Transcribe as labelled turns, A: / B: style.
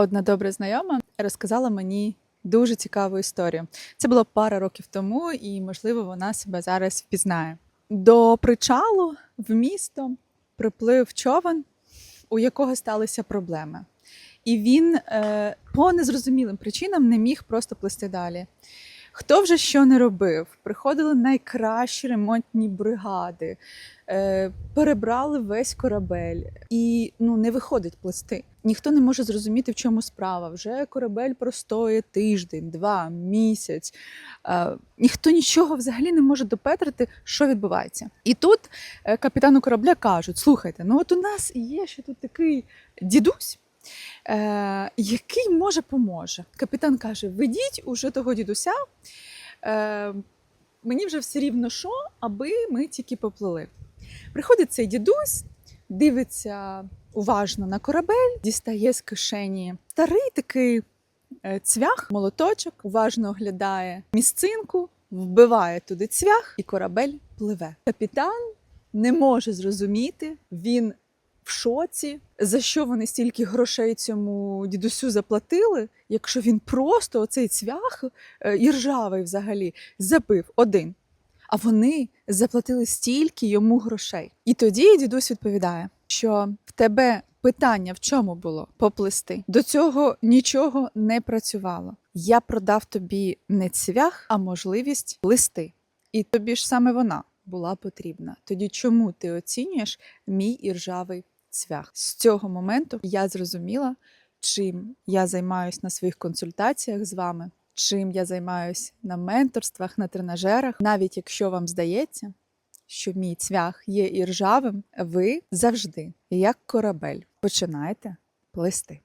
A: Одна добра знайома розказала мені дуже цікаву історію. Це було пара років тому, і, можливо, вона себе зараз впізнає. До причалу в місто приплив човен, у якого сталися проблеми. І він е, по незрозумілим причинам не міг просто плисти далі. Хто вже що не робив? Приходили найкращі ремонтні бригади, е, перебрали весь корабель, і ну не виходить плисти. Ніхто не може зрозуміти, в чому справа. Вже корабель простоє тиждень, два, місяць. Е, ніхто нічого взагалі не може допетрити, що відбувається. І тут е, капітану корабля кажуть: слухайте, ну от у нас є ще тут такий дідусь. Е, який може поможе. Капітан каже: ведіть уже того дідуся. Е, мені вже все рівно що, аби ми тільки поплили. Приходить цей дідусь, дивиться уважно на корабель, дістає з кишені старий такий е, цвях, молоточок, уважно оглядає місцинку, вбиває туди цвях, і корабель пливе. Капітан не може зрозуміти, він в шоці, за що вони стільки грошей цьому дідусю заплатили, якщо він просто оцей цвях е, і ржавий взагалі забив один. А вони заплатили стільки йому грошей. І тоді дідусь відповідає, що в тебе питання в чому було поплисти. До цього нічого не працювало. Я продав тобі не цвях, а можливість плисти. І тобі ж саме вона була потрібна. Тоді чому ти оцінюєш мій іржавий цвях? З цього моменту я зрозуміла, чим я займаюся на своїх консультаціях з вами, чим я займаюся на менторствах, на тренажерах. Навіть якщо вам здається, що мій цвях є іржавим, ви завжди, як корабель, починаєте плисти.